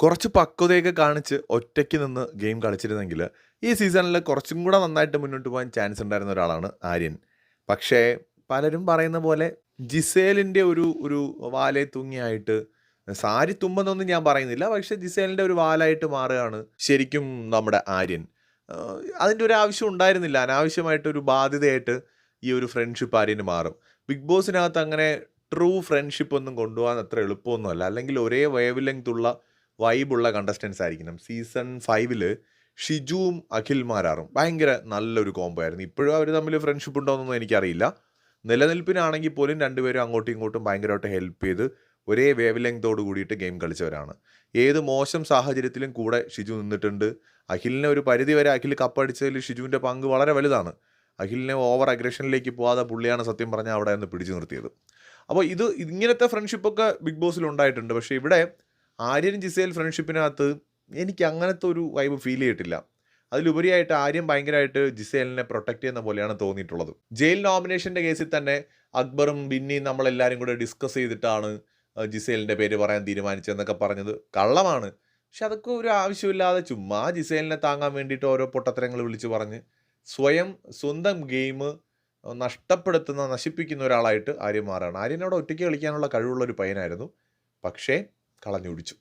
കുറച്ച് പക്വതയൊക്കെ കാണിച്ച് ഒറ്റയ്ക്ക് നിന്ന് ഗെയിം കളിച്ചിരുന്നെങ്കിൽ ഈ സീസണിൽ കുറച്ചും കൂടെ നന്നായിട്ട് മുന്നോട്ട് പോകാൻ ചാൻസ് ഉണ്ടായിരുന്ന ഒരാളാണ് ആര്യൻ. പക്ഷേ പലരും പറയുന്ന പോലെ ജിസേലിന്റെ ഒരു ഒരു വാലെ തൂങ്ങിയായിട്ട് സാരി തുമ്പെന്നൊന്നും ഞാൻ പറയുന്നില്ല പക്ഷെ ജിസേലിന്റെ ഒരു വാലായിട്ട് മാറുകയാണ് ശരിക്കും നമ്മുടെ ആര്യൻ. അതിന്റെ ഒരു ആവശ്യം ഉണ്ടായിരുന്നില്ല. അനാവശ്യമായിട്ടൊരു ബാധ്യതയായിട്ട് ഈ ഒരു ഫ്രണ്ട്ഷിപ്പ് ആര്യന് മാറും. ബിഗ് ബോസിനകത്ത് അങ്ങനെ ട്രൂ ഫ്രണ്ട്ഷിപ്പ് ഒന്നും കൊണ്ടുപോകാൻ അത്ര എളുപ്പമൊന്നുമല്ല. അല്ലെങ്കിൽ ഒരേ വേവ് ലെങ്ത് ഉള്ള വൈബുള്ള കണ്ടസ്റ്റൻസ് ആയിരിക്കണം. സീസൺ ഫൈവിൽ ഷിജുവും അഖിൽമാരാറും. ഭയങ്കര നല്ലൊരു കോംബോ ആയിരുന്നു. ഇപ്പോഴും അവർ തമ്മിൽ ഫ്രണ്ട്ഷിപ്പ് ഉണ്ടോയെന്നൊന്നും എനിക്കറിയില്ല. നിലനിൽപ്പിനാണെങ്കിൽ പോലും രണ്ടുപേരും അങ്ങോട്ടും ഇങ്ങോട്ടും ഭയങ്കരമായിട്ട് ഹെൽപ്പ് ചെയ്ത് ഒരേ വേവ് ലെങ്തോട് കൂടിയിട്ട് ഗെയിം കളിച്ചവരാണ്. ഏത് മോശം സാഹചര്യത്തിലും കൂടെ ഷിജു നിന്നിട്ടുണ്ട്. അഖിലിനെ ഒരു പരിധി വരെ അഖിൽ കപ്പടിച്ചതിൽ ഷിജുവിന്റെ പങ്ക് വളരെ വലുതാണ്. അഖിലിനെ ഓവർ അഗ്രഷനിലേക്ക് പോവാതെ പുള്ളിയാണ് സത്യം പറഞ്ഞാൽ അവിടെ നിന്ന് പിടിച്ചു നിർത്തിയത്. അപ്പോൾ ഇത് ഇങ്ങനത്തെ ഫ്രണ്ട്ഷിപ്പൊക്കെ ബിഗ് ബോസിൽ ഉണ്ടായിട്ടുണ്ട്. പക്ഷേ ഇവിടെ ആര്യൻ ജിസേൽ ഫ്രണ്ട്ഷിപ്പിനകത്ത് എനിക്ക് അങ്ങനത്തെ ഒരു വൈബ് ഫീൽ ചെയ്തിട്ടില്ല. അതിലുപരിയായിട്ട് ആര്യം ഭയങ്കരമായിട്ട് ജിസേലിനെ പ്രൊട്ടക്ട് ചെയ്യുന്ന പോലെയാണ് തോന്നിയിട്ടുള്ളത്. ജയിൽ നോമിനേഷന്റെ കേസിൽ തന്നെ അക്ബറും ബിന്നിയും നമ്മളെല്ലാവരും കൂടെ ഡിസ്കസ് ചെയ്തിട്ടാണ് ജിസേലിന്റെ പേര് പറയാൻ തീരുമാനിച്ചതെന്നൊക്കെ പറഞ്ഞത് കള്ളമാണ്. പക്ഷെ അതൊക്കെ ഒരു ആവശ്യമില്ലാതെ ചുമ്മാ ജിസേലിനെ താങ്ങാൻ വേണ്ടിയിട്ട് ഓരോ പൊട്ടത്തരങ്ങൾ വിളിച്ച് പറഞ്ഞ് സ്വയം സ്വന്തം ഗെയിം നഷ്ടപ്പെടുത്തുന്ന നശിപ്പിക്കുന്ന ഒരാളായിട്ട് ആര്യം മാറുകയാണ് ആര്യനോട് ഒറ്റയ്ക്ക് കളിക്കാനുള്ള കഴിവുള്ള ഒരു പയ്യനായിരുന്നു. പക്ഷേ കളഞ്ഞു പിടിച്ചു